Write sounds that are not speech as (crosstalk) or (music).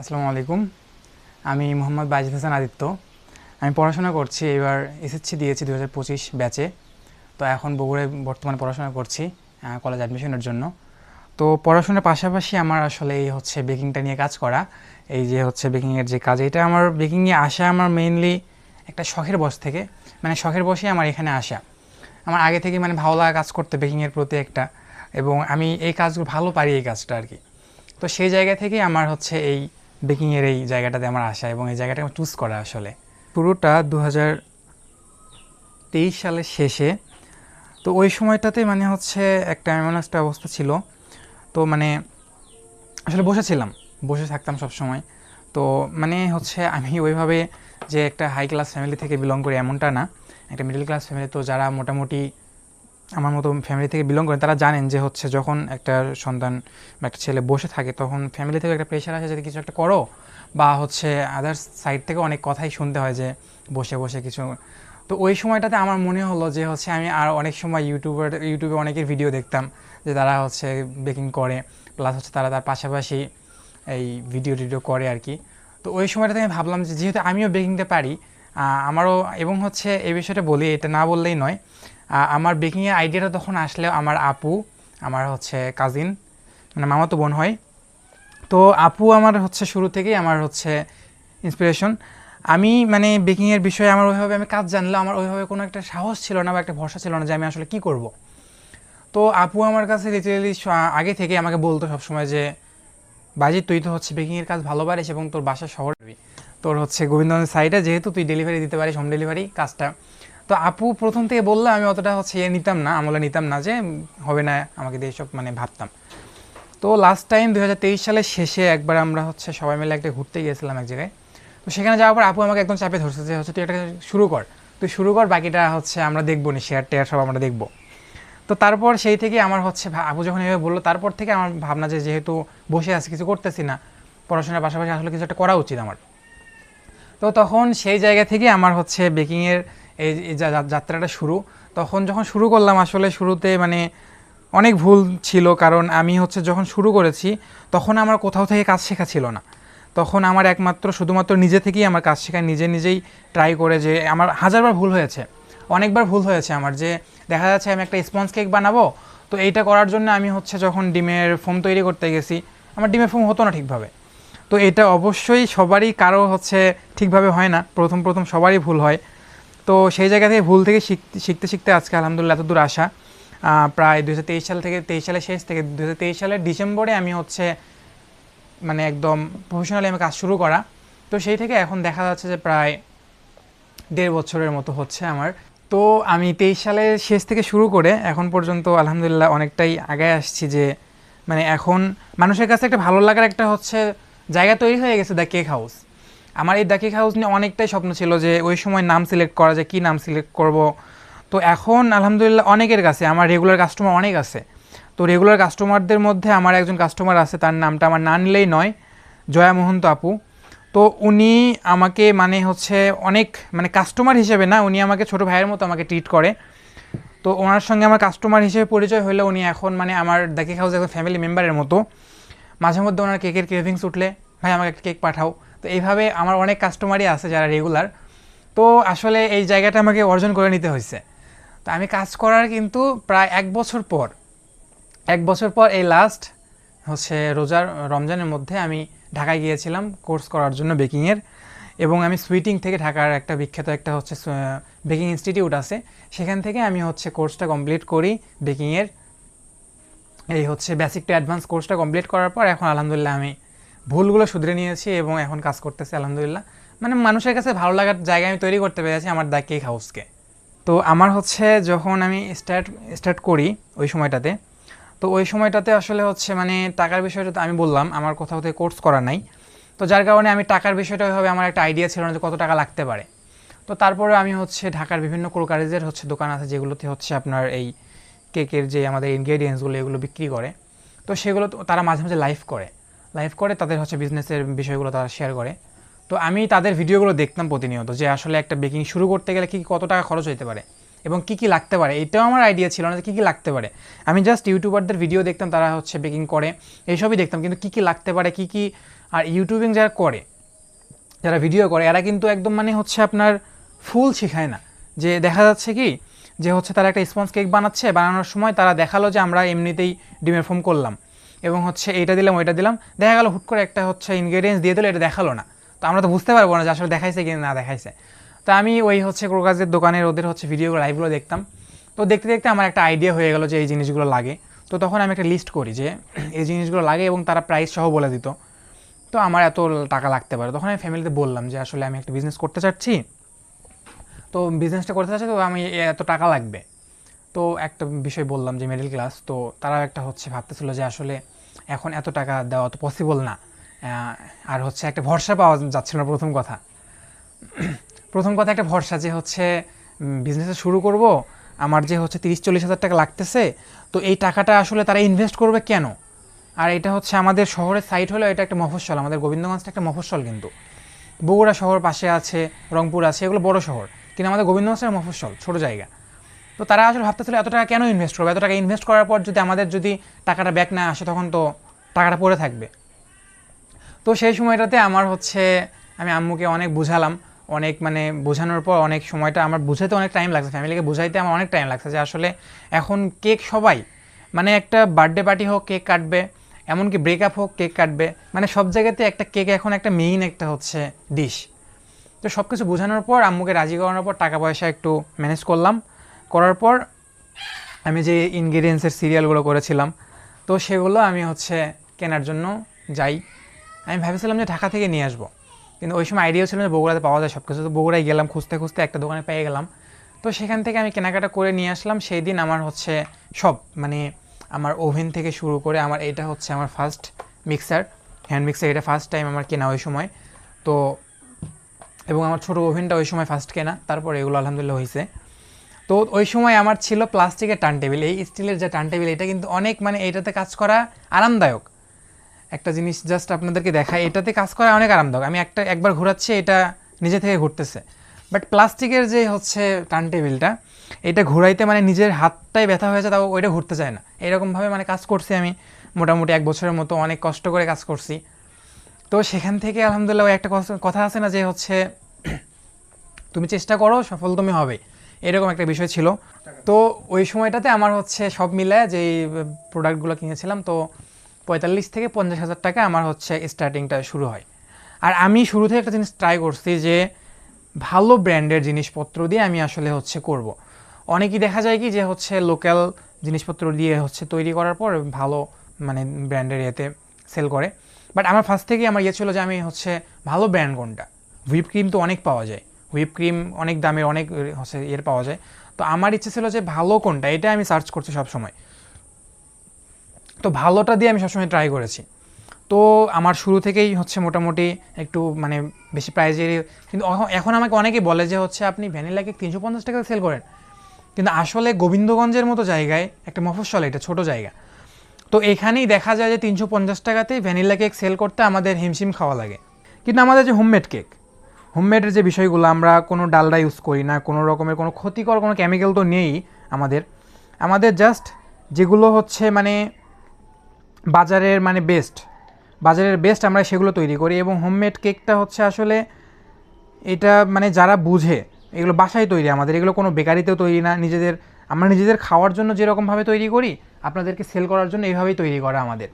আসসালামু আলাইকুম। আমি মোহাম্মদ বাইজিদ হাসান আদিত্য। আমি পড়াশোনা করছি এবার এসএসসি দিয়েছি দু হাজার পঁচিশ ব্যাচে। তো এখন বগুড়ায় বর্তমানে পড়াশোনা করছি কলেজ অ্যাডমিশনের জন্য। তো পড়াশোনার পাশাপাশি আমার আসলে এই হচ্ছে বেকিংটা নিয়ে কাজ করা। এই যে হচ্ছে বেকিংয়ের যে কাজ, এটা আমার বেকিংয়ে আসা আমার মেইনলি একটা শখের বস থেকে। মানে শখের বসে আমার এখানে আসা। আমার আগে থেকে মানে ভালো লাগা কাজ করতে বেকিংয়ের প্রতি একটা। এবং আমি এই কাজগুলো ভালো পারি এই কাজটা আর কি। তো সেই জায়গা থেকে আমার হচ্ছে এই বেকিংয়ের এই জায়গাটাতে আমার আসা এবং এই জায়গাটা আমার চুজ করা আসলে। পুরোটা দু তেইশ সালের শেষে। তো ওই সময়টাতে মানে হচ্ছে একটা এমন একটা অবস্থা ছিল। তো মানে আসলে বসেছিলাম বসে থাকতাম সব সময় তো মানে হচ্ছে আমি ওইভাবে যে একটা হাই ক্লাস ফ্যামিলি থেকে বিলং করি এমনটা না। একটা মিডল ক্লাস ফ্যামিলি তো যারা মোটামুটি আমার মতো ফ্যামিলি থেকে বিলং করেন, তারা জানেন যে হচ্ছে যখন একটা সন্তান বা একটা ছেলে বসে থাকে, তখন ফ্যামিলি থেকে একটা প্রেশার আসে যদি কিছু একটা করো। বা হচ্ছে আদার্স সাইড থেকে অনেক কথাই শুনতে হয় যে বসে বসে কিছু। তো ওই সময়টাতে আমার মনে হলো যে হচ্ছে আমি আর অনেক সময় ইউটিউবার ইউটিউবে অনেকের ভিডিও দেখতাম যে তারা হচ্ছে বেকিং করে প্লাস হচ্ছে তারা তার পাশাপাশি এই ভিডিও টিডিও করে আর কি। তো ওই সময়টাতে আমি ভাবলাম যে যেহেতু আমিও বেকিংটা পারি আমারও এবং হচ্ছে এই বিষয়টা বলি, এটা না বললেই নয়। আমার বেকিংয়ের আইডিয়াটা তখন আসলে আমার আপু, আমার হচ্ছে কাজিন মানে মামাতো বোন হয়। তো আপু আমার হচ্ছে শুরু থেকেই আমার হচ্ছে ইন্সপিরেশন আমি মানে বেকিংয়ের বিষয়ে আমার ওইভাবে আমি কাজ জানলাম আমার ওইভাবে কোনো একটা সাহস ছিল না বা একটা ভরসা ছিল না যে আমি আসলে কি করব। তো আপু আমার কাছে লিটারেলি আগে থেকে আমাকে বলতো সবসময় যে, বাজি, তুই তো হচ্ছে বেকিংয়ের কাজ ভালো পারিস এবং তোর বাসা শহর, তোর হচ্ছে গোবিন্দগঞ্জের সাইডে যেহেতু তুই ডেলিভারি দিতে পারিস হোম ডেলিভারি কাজটা। তো আপু প্রথম থেকে বললে আমি অতটা হচ্ছে ইয়ে নিতাম না, আমলে নিতাম না যে হবে না, আমাকে দিয়ে সব মানে ভাবতাম। তো লাস্ট টাইম দু সালের শেষে একবার আমরা হচ্ছে সবাই মিলে একটা ঘুরতে গিয়েছিলাম এক জায়গায়। তো সেখানে যাওয়ার পর আপু আমাকে একদম চাপে ধরছে যে, হচ্ছে তুই একটা শুরু কর। তুই শুরু কর, বাকিটা হচ্ছে আমরা দেখব নি শেয়ার টেয়ার সব আমরা দেখব। তো তারপর সেই থেকে আমার হচ্ছে আপু যখন এভাবে বলল, তারপর থেকে আমার ভাবনা যে যেহেতু বসে আছি, কিছু করতেছি না, পড়াশোনার পাশাপাশি আসলে কিছু একটা করা উচিত আমার। তো তখন সেই জায়গা থেকে আমার হচ্ছে বেকিংয়ের এই যাত্রাটা শুরু, তখন যখন শুরু করলাম আসলে শুরুতে মানে অনেক ভুল ছিল, কারণ আমি হচ্ছে যখন শুরু করেছি, তখন আমার কোথাও থেকে কাজ শেখা ছিল না। তখন আমার একমাত্র, শুধুমাত্র নিজে থেকেই আমার কাজ শেখা, নিজে নিজেই ট্রাই করে যে, আমার হাজারবার ভুল হয়েছে। অনেকবার ভুল হয়েছে আমার যে, দেখা যাচ্ছে আমি একটা স্পঞ্জ কেক বানাবো, তো এইটা করার জন্য আমি হচ্ছে যখন ডিমের ফোম তৈরি করতে গেছি, আমার ডিমের ফোম হতো না ঠিকভাবে। তো এটা অবশ্যই সবারই, কারও হচ্ছে ঠিকভাবে হয় না। প্রথম প্রথম সবারই ভুল হয়। তো সেই জায়গা থেকে ভুল থেকে শিখতে শিখতে শিখতে আজকে আলহামদুলিল্লাহ এত দূর আসা। প্রায় দু হাজার তেইশ সাল থেকে তেইশ সালের শেষ থেকে দু হাজার তেইশ সালের ডিসেম্বরে আমি হচ্ছে মানে একদম প্রফেশনালি আমি কাজ শুরু করা। তো সেই থেকে এখন দেখা যাচ্ছে যে প্রায় দেড় বছরের মতো হচ্ছে আমার। তো আমি তেইশ সালের শেষ থেকে শুরু করে এখন পর্যন্ত আলহামদুলিল্লাহ অনেকটাই আগে আসছি যে মানে এখন মানুষের কাছে একটা ভালো লাগার একটা হচ্ছে জায়গা তৈরি হয়ে গেছে দ্য কেক হাউস। আমার এই দ্য কেক হাউস নিয়ে অনেকটাই স্বপ্ন ছিল যে ওই সময় নাম সিলেক্ট করা যায়, কী নাম সিলেক্ট করব। তো এখন আলহামদুলিল্লাহ অনেকের কাছে, আমার রেগুলার কাস্টমার অনেক আছে। তো রেগুলার কাস্টমারদের মধ্যে আমার একজন কাস্টমার আছে, তার নামটা আমার না নিলেই নয়, জয়া মোহন্ত আপু। তো উনি আমাকে মানে হচ্ছে অনেক মানে কাস্টমার হিসেবে না, উনি আমাকে ছোট ভাইয়ের মতো আমাকে ট্রিট করে। তো ওনার সঙ্গে আমার কাস্টমার হিসেবে পরিচয় হলে উনি এখন মানে আমার কেক হাউস একজন ফ্যামিলি মেম্বারের মতো। মাঝে মধ্যে ওনার কেকের ক্রেভিংস উঠলে, ভাই, আমাকে একটা কেক পাঠাও। তো এইভাবে আমার অনেক কাস্টমারই আছে যারা রেগুলার তো আসলে এই জায়গাটা আমাকে অর্জন করে নিতে হয়েছে তো আমি কাজ করার কিন্তু প্রায় এক বছর পর, এক বছর পর এই লাস্ট হচ্ছে রোজার, রমজানের মধ্যে আমি ঢাকায় গিয়েছিলাম কোর্স করার জন্য বেকিংয়ের এবং আমি সুইটিং থেকে ঢাকার একটা বিখ্যাত একটা হচ্ছে বেকিং ইনস্টিটিউট আছে। সেখান থেকে আমি হচ্ছে কোর্সটা কমপ্লিট করি বেকিংয়ের এই হচ্ছে বেসিক টু অ্যাডভান্স কোর্সটা কমপ্লিট করার পর এখন আলহামদুলিল্লাহ আমি ভুলগুলো শুধরে নিয়েছি এবং এখন কাজ করতেছি, আলহামদুলিল্লাহ। মানে মানুষের কাছে ভালো লাগার জায়গা আমি তৈরি করতে পেরেছি আমার দ্য কেক হাউসকে। তো আমার হচ্ছে যখন আমি স্টার্ট স্টার্ট করি ওই সময়টাতে, তো ওই সময়টাতে আসলে হচ্ছে মানে টাকার বিষয়টা তো আমি বললাম, আমার কোথাও থেকে কোর্স করা নাই। তো যার কারণে আমি টাকার বিষয়টা ওইভাবে আমার একটা আইডিয়া ছিল না যে কত টাকা লাগতে পারে। তো তারপরে আমি হচ্ছে ঢাকার বিভিন্ন ক্রোকারেজের হচ্ছে দোকান আছে যেগুলোতে হচ্ছে আপনার এই কেকের যে আমাদের ইনগ্রেডিয়েন্টসগুলো এগুলো বিক্রি করে। তো সেগুলো তারা মাঝে মাঝে লাইভ করে। লাইভ করে তাদের হচ্ছে বিজনেসের বিষয়গুলো তারা শেয়ার করে। তো আমি তাদের ভিডিওগুলো দেখতাম প্রতিনিয়ত যে আসলে একটা বেকিং শুরু করতে গেলে কী কত টাকা খরচ হতে পারে এবং কী কী লাগতে পারে, এটাও আমার আইডিয়া ছিল না যে কী কী লাগতে পারে। আমি জাস্ট ইউটিউবারদের ভিডিও দেখতাম, তারা হচ্ছে বেকিং করে, এইসবই দেখতাম, কিন্তু কী কী লাগতে পারে, কী কী আর ইউটিউবিং যারা করে, যারা ভিডিও করে, এরা কিন্তু একদম মানে হচ্ছে আপনার ফুল শেখায় না। যে দেখা যাচ্ছে কি, যে হচ্ছে তারা একটা স্পঞ্জ কেক বানাচ্ছে, বানানোর সময় তারা দেখাল যে আমরা এমনিতেই ডিমের ফোম করলাম। এবং হচ্ছে এইটা দিলাম, ওইটা দিলাম। দেখা গেল হুট করে একটা হচ্ছে ইনগ্রেডিয়েন্টস দিয়ে দিলো, এটা দেখাল না। তো আমরা তো বুঝতে পারব না যে আসলে দেখাইছে কি না দেখাইছে। তো আমি ওই হচ্ছে ক্রোকাজের দোকানের ওদের হচ্ছে ভিডিও লাইভগুলো দেখতাম। তো দেখতে দেখতে আমার একটা আইডিয়া হয়ে গেলো যে এই জিনিসগুলো লাগে। তো তখন আমি একটা লিস্ট করি যে এই জিনিসগুলো লাগে এবং তারা প্রাইস সহ বলে দিত। তো আমার এত টাকা লাগতে পারে। তখন আমি ফ্যামিলিতে বললাম যে আসলে আমি একটা বিজনেস করতে চাচ্ছি। তো বিজনেসটা করতে চাচ্ছি, তো আমি এত টাকা লাগবে। তো একটা বিষয় বললাম যে মিডল ক্লাস তো তারা একটা হচ্ছে ভাবতেছিল যে আসলে এখন এত টাকা দেওয়া তো পসিবল না। আর হচ্ছে একটা ভরসা পাওয়া যাচ্ছিল না প্রথম কথা। প্রথম কথা একটা ভরসা যে হচ্ছে বিজনেসে শুরু করব, আমার যে হচ্ছে তিরিশ চল্লিশ হাজার টাকা লাগতেছে, তো এই টাকাটা আসলে তারা ইনভেস্ট করবে কেন? আর এটা হচ্ছে আমাদের শহরের সাইট হলেও এটা একটা মফস্বল, আমাদের গোবিন্দগঞ্জটা একটা মফস্বল কিন্তু। বগুড়া শহর পাশে আছে, রংপুর আছে, এগুলো বড় শহর, কিন্তু আমাদের গোবিন্দগঞ্জটা মফস্বল, ছোটো জায়গা। তো তারা আসলে ভাবতেছিল, এত টাকা কেন ইনভেস্ট করবে? এত টাকা ইনভেস্ট করার পর যদি আমাদের যদি টাকাটা ব্যাক না আসে, তখন তো টাকাটা পড়ে থাকবে। তো সেই সময়টাতে আমার হচ্ছে, আমি আম্মুকে অনেক বুঝালাম। অনেক মানে বোঝানোর পর অনেক সময়টা আমার বুঝাইতে অনেক টাইম লাগছে। ফ্যামিলিকে বুঝাইতে আমার অনেক টাইম লাগছে যে আসলে এখন কেক সবাই মানে একটা বার্থডে পার্টি হোক, কেক কাটবে, এমনকি ব্রেকআপ হোক, কেক কাটবে মানে সব জায়গাতে একটা কেক এখন একটা মেইন একটা হচ্ছে ডিশ তো সব কিছু বোঝানোর পর আম্মুকে রাজি করানোর পর টাকা পয়সা একটু ম্যানেজ করলাম। করার পর আমি যে ইনগ্রিডিয়েন্টসের সিরিয়ালগুলো করেছিলাম, তো সেগুলো আমি হচ্ছে কেনার জন্য যাই। আমি ভেবেছিলাম যে ঢাকা থেকে নিয়ে আসব। কিন্তু ওই সময় আইডিয়া ছিল যে বগুড়াতে পাওয়া যায় সব কিছু তো বগুড়ায় গেলাম, খুঁজতে খুঁজতে একটা দোকানে পেয়ে গেলাম। তো সেখান থেকে আমি কেনাকাটা করে নিয়ে আসলাম। সেই দিন আমার হচ্ছে সব মানে আমার ওভেন থেকে শুরু করে আমার এটা হচ্ছে আমার ফার্স্ট মিক্সার হ্যান্ড মিক্সার এটা ফার্স্ট টাইম আমার কেনা ওই সময়। তো এবং আমার ছোটো ওভেনটা ওই সময় ফার্স্ট কেনা। তারপর এগুলো আলহামদুলিল্লাহ হয়েছে তো ওই সময় আমার ছিল প্লাস্টিকের টার্ন টেবিল এই স্টিলের যে টার্ন টেবিল এটা কিন্তু অনেক মানে এইটাতে কাজ করা আরামদায়ক। একটা জিনিস জাস্ট আপনাদেরকে দেখায় এটাতে কাজ করা অনেক আরামদায়ক। আমি একটা, একবার ঘোরাচ্ছি, এটা নিজে থেকে ঘুরতেছে। বাট প্লাস্টিকের যে হচ্ছে টার্ন টেবিলটা এটা ঘোরাইতে মানে নিজের হাতটাই ব্যথা হয়েছে তাও ওইটা ঘুরতে চায় না। এরকমভাবে মানে কাজ করছি আমি, মোটামুটি এক বছরের মতো অনেক কষ্ট করে কাজ করছি। তো সেখান থেকে আলহামদুলিল্লাহ একটা কথা আছে না যে হচ্ছে, (clears throat) তুমি চেষ্টা করো, সফল তুমি হবে। এরকম একটা বিষয় ছিল। তো ওই সময়টাতে আমার হচ্ছে সব মিলে যে প্রোডাক্টগুলো কিনেছিলাম, তো পঁয়তাল্লিশ থেকে পঞ্চাশ হাজার টাকা আমার হচ্ছে স্টার্টিংটা শুরু হয়। আর আমি শুরু থেকে একটা জিনিস ট্রাই করছি যে ভালো ব্র্যান্ডের জিনিসপত্র দিয়ে আমি আসলে হচ্ছে করব। অনেকেই দেখা যায় কি যে হচ্ছে লোকাল জিনিসপত্র দিয়ে হচ্ছে তৈরি করার পর ভালো মানে ব্র্যান্ডের ইয়েতে সেল করে। বাট আমার ফার্স্ট থেকেই আমার ইয়ে ছিল যে আমি হচ্ছে ভালো ব্র্যান্ড কোনটা? হুইপ ক্রিম তো অনেক পাওয়া যায়। হুইপ ক্রিম অনেক দামের অনেক হচ্ছে ইয়ের পাওয়া যায়। তো আমার ইচ্ছে ছিল যে ভালো কোনটা, এটা আমি সার্চ করছি সবসময়। তো ভালোটা দিয়ে আমি সবসময় ট্রাই করেছি। তো আমার শুরু থেকেই হচ্ছে মোটামুটি একটু মানে বেশি প্রাইজের কিন্তু এখন- আমাকে অনেকেই বলে যে হচ্ছে আপনি ভ্যানিলা কেক তিনশো পঞ্চাশ টাকা সেল করেন। কিন্তু আসলে গোবিন্দগঞ্জের মতো জায়গায় একটা মফস্বল, এটা ছোট জায়গা। তো এখানেই দেখা যায় যে তিনশো পঞ্চাশ টাকাতেই ভ্যানিলা কেক সেল করতে আমাদের হিমশিম খাওয়া লাগে। কিন্তু আমাদের যে হোমমেড কেক হোমমেডের যে বিষয়গুলো আমরা কোনো ডালডা ইউজ করি না, কোনো রকমের কোনো ক্ষতিকর কোনো কেমিক্যাল তো নেই আমাদের। আমাদের জাস্ট যেগুলো হচ্ছে মানে বাজারের মানে বেস্ট বাজারের বেস্ট আমরা সেগুলো তৈরি করি এবং হোমমেড কেকটা হচ্ছে আসলে এটা মানে যারা বুঝে, এগুলো বাসায় তৈরি আমাদের, এগুলো কোনো বেকারিতেও তৈরি না, নিজেদের, আমরা নিজেদের খাওয়ার জন্য যেরকমভাবে তৈরি করি, আপনাদেরকে সেল করার জন্য এইভাবেই তৈরি করা আমাদের।